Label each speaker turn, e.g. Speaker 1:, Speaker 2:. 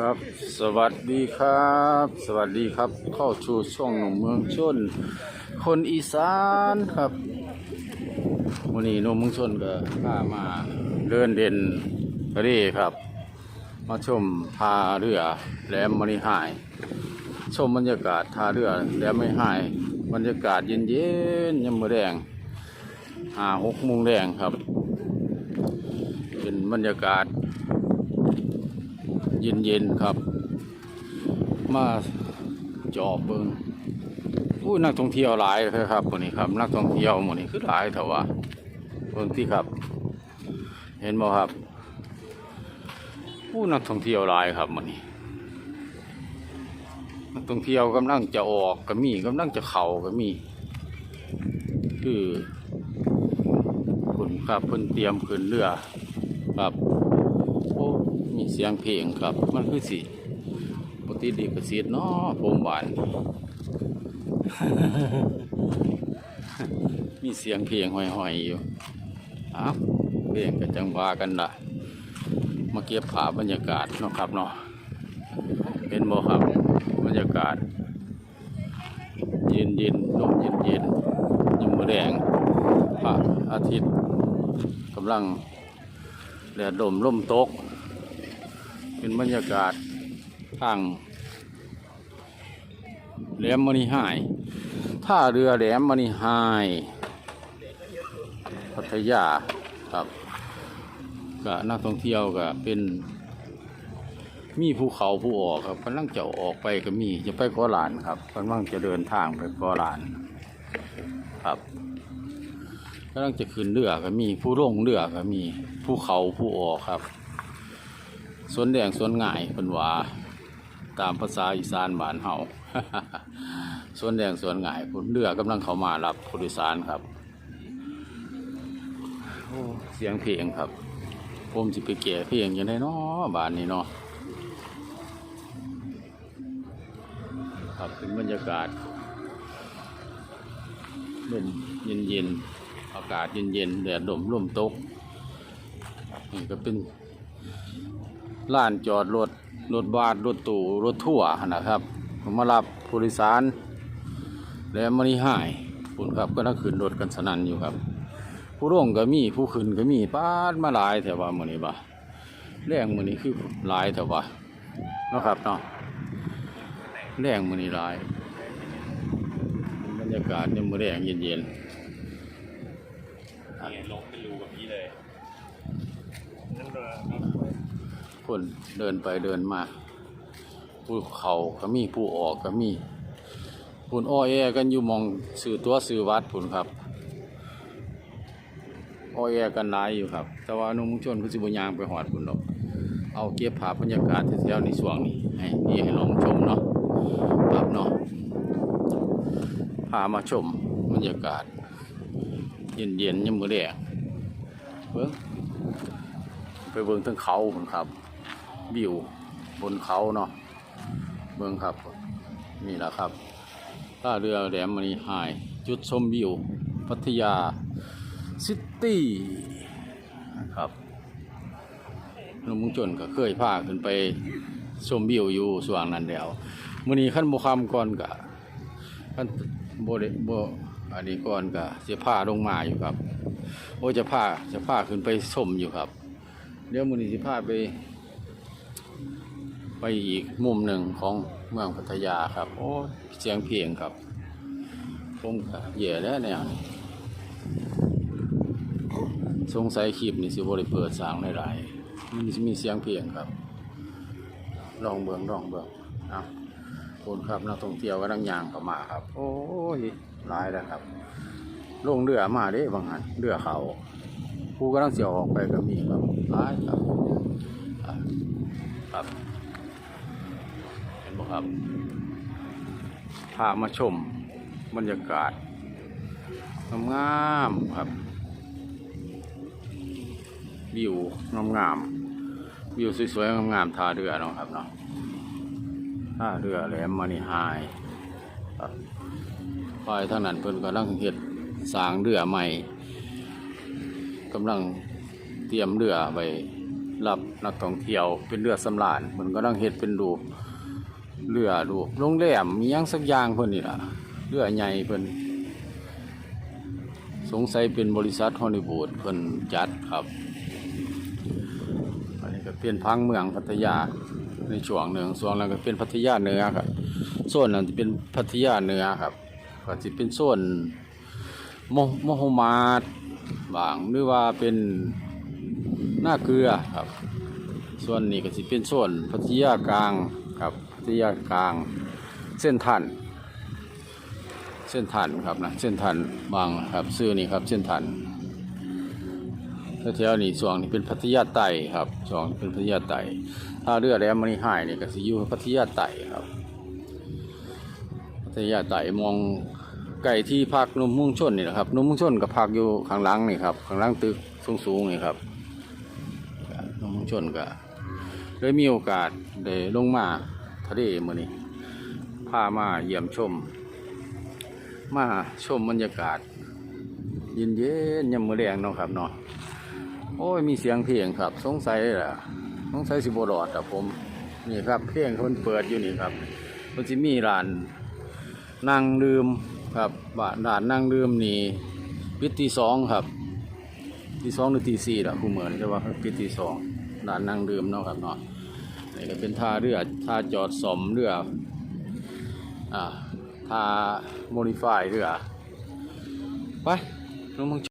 Speaker 1: ครับ สวัสดีครับ สวัสดีครับ เข้าชูช่องหนุ่มเมืองชน คนอีสานครับวันนี้หนุ่มเมืองชนก็พามาเดินเด่นทะเลครับ มาชมท่าเรือแหลมมณีหาย ชมบรรยากาศท่าเรือแหลมมณีหาย บรรยากาศเย็นๆยามมื้อแดงห้าหกโมงแดงครับ เป็นบรรยากาศ เย็นๆครับ มาจอบเบิงผู้นักท่องเที่ยวหลายเลยครับวันนี้ครับ นักท่องเที่ยวหมดนี้คือหลายเถอะวะเบิงที่ครับ เห็นบ่ครับผู้นักท่องเที่ยวหลายครับวันนี้นักท่องเที่ยวกำลังจะออกก็มีกำลังจะเข้าก็มี คือคุณครับเพิ่นเตรียมขึ้นเรือครับ มีเสียงเพลงครับ มันคือสิปกติดีกระสีเนาะผมหวานมีเสียงเพลงห้อยๆอยู่อ้าวเพลงก็จังว่ากันละมาเก็บภาพบรรยากาศเนาะครับเนาะเป็นบ่ครับบรรยากาศ เย็นเย็นๆลมเย็นเย็นๆยังมือแดงพระอาทิตย์กำลังแดดลมลมตก เป็นบรรยากาศทางแหลมมณีหายท่าเรือแหลมมณีหายพัทยาครับก็นักท่องเที่ยวก็เป็นมีภูเขาผู้ออกครับกำลังจะออกไปก็มีจะไปกอหลานครับกำลังจะเดินทางไปกอหลาน ครับกำลังจะขึ้นเรือก็มีผู้ลงเรือก็มีผู้เขาผู้ออกครับ สวนแดงสวนง่ายเป็นว่าตามภาษาอีสานบ้านเฮาสวนแดงสวนง่ายผู้เรือกำลังเข้ามารับผู้โดยสารครับเสียงเพลงครับ ผมสิไปแก่เพลงอยังไงเนาะบ้านนี้เนาะครับเป็นบรรยากาศลมเย็นเย็นๆอากาศเย็นเย็นๆแดดลมลมตกนี่ก็เป็น ลานจอดรถรถบัสรถตู้รถทั่วร์นะครับผมมารับผู้โดยสาร แล้วมันนี่หายคุณครับก็นักขึ้นรถกันสนั่นอยู่ครับ ผู้ร่วงก็มีผู้ขึ้นก็มีป้าดมาหลายแต่ว่ามื้อนี้บ่แรงมื้อนี้คือหลายแต่ว่าเนาะครับเนาะแรงมื้อนี้หลายบรรยากาศเนี่ยมือแดงเย็น
Speaker 2: นี่ลงเป็นรูแบบนี้เลยนั่นเลย
Speaker 1: ๆ คนเดินไปเดินมาผู้เขาก็มีผู้ออกก็มีผุนอ้อแอกันอยู่มองสื่อตัวสื่อวัดผุนครับอ้อแอกันหลายอยู่ครับ แต่ว่านุ่มชนคือสิบยางไปหอดผุนดอกเอาเก็บภาพบรรยากาศแถวๆในช่วงนี้ให้พี่ให้ลองชมเนาะครับเนาะพามาชมบรรยากาศ เย็นๆยังมือแดงเบิ่งไปเบิ่งทั้งเขาผมครับ วิวบนเขาเนาะเบิ่งครับ นี่แหละครับท่าเรือแหลมมณีหาย จุดชมวิว พัทยาซิตี้ครับลุงมุงจนก็เคยพาขึ้นไปชมวิวอยู่ส่วนนั้นแล้วมื้อนี้ขั้นบ่คำก่อนก็ขั้นโบ่ได้บ่อันนี้ก่อนก็สิพาลงมาอยู่ครับ โอ้จะพาจะพาขึ้นไปชมอยู่ครับ เดี๋ยวมื้อนี้สิพาไป ไปอีกมุมหนึ่งของเมืองพัทยาครับ โอ้เสียงเพลงครับผมก็แย่แล้วเนี่ยสงสัยคลิปนี่สิบริเปิดสางหลายๆมันมีเสียงเพลงครับ ลองเบิ่งลองเบิ่งเอาคนครับนักท่องเที่ยวก็ดังยางเข้ามาครับ โอ้ยหลายแล้วครับลงเรือมาเด้บางหันเรือเขาผู้ก็ต้องเสียออกไปก็มีครับหลายครับครับ บ่ครับพามาชมบรรยากาศงามๆครับ วิวงามๆวิวสวยๆงามๆท่าเรือเนาะครับเนาะท่าเรือแหลมมานิหายครับปลายทางนั้นเพิ่นกำลังเฮ็ดสร้างเรือใหม่กำลังเตรียมเรือไปรับนักท่องเที่ยวเป็นเรือสำราญมันก็ต้องเฮ็ดเป็นดู เรือดูโรงแรมมียังสักอย่างเพิ่นนี่ล่ะเรือใหญ่เพิ่นสงสัยเป็นบริษัทฮอลลีวูดเพิ่นจัดครับ อันนี้ก็เป็นพังเมืองพัทยาในช่วงหนึ่งช่วงนั้นก็เป็นพัทยาเหนือครับโซนนั้นจะเป็นพัทยาเหนือครับก็จะเป็นโซนโมโมโฮมาดบางหรือว่าเป็นหน้าเกลือครับ ส่วนนี้ก็สิเป็นส่วนพัทยากลาง ครับพัทยากลางเส้นทันเส้นทันครับนะเส้นทันบางครับซื้อนี่ครับเส้นทันแถวๆนี้ส่วนนี้เป็นพัทยาไต่ครับส่วนเป็นพัทยาไต่ถ้าเรือแหลมมณีหายนี่ก็สิอยู่พัทยาไต่ครับ พัทยาไต่มองไก่ที่พักนุ่มมุ่งชนนี่นะครับนุ่มมุ่งชนก็พักอยู่ข้างหลังนี่ครับข้างหลังตึกสูงๆนี่ครับนุ่มมุ่งชนก็ได้มีโอกาสได้ลงมา ทะเลมื้อนี้พามาเยี่ยมชม มาชมบรรยากาศ เย็นเย็นยามมื้อแรงเนาะครับเนาะโอ้ยมีเสียงเพลงครับ สงสัยล่ะสงสัยสิบรอดครับผมนี่ครับเพลงเพิ่นเปิดอยู่นี่ครับเพิ่นสิมีร้านนั่งดื่มครับบ้านานนั่งดื่มนี่ปิดที่สองครับที่สองหรือที่สี่ละผู้เหมือนใช่ว่าปิดที่สองด่านนั่งดื่มเนาะครับเนาะ นี่ก็เป็นท่าเรือท่าจอดสมเรืออ่าท่าโมดิฟายเรือไปลงมัง